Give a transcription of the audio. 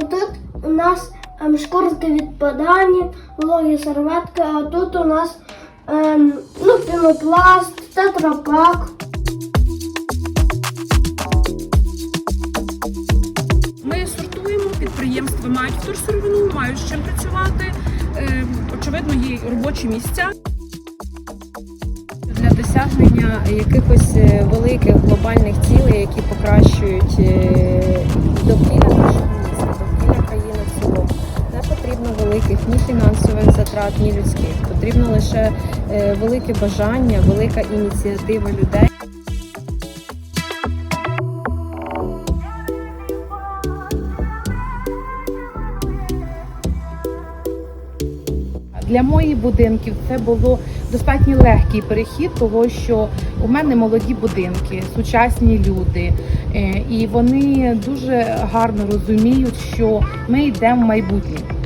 Тут у нас ем, шкурки відпадання, вологі серветки, а тут у нас ем, ну, пінопласт, тетрапак. Ми сортуємо, підприємства мають вторсировину, мають з чим працювати. Ем, очевидно, є робочі місця для досягнення якихось е, великих глобальних цілей, які покращують е, довкілля нашого міста, довкілля країни в цілому. Не потрібно великих ні фінансових затрат, ні людських. Потрібно лише е, велике бажання, велика ініціатива людей. Для моїх будинків це було достатньо легкий перехід, того що у мене молоді будинки, сучасні люди, е, і вони дуже гарно розуміють, що ми йдемо в майбутнє.